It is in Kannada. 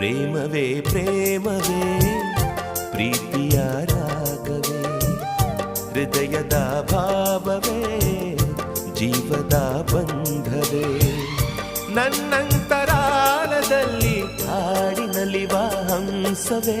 ಪ್ರೇಮವೇ ಪ್ರೇಮವೇ ಪ್ರೀತಿಯ ರಾಗವೇ ಹೃದಯದ ಭಾವವೇ ಜೀವದ ಬಂಧವೇ. ಹಾಡಿನಲ್ಲಿ ಹಾಡಿನಲಿವ ಹಂಸವೇ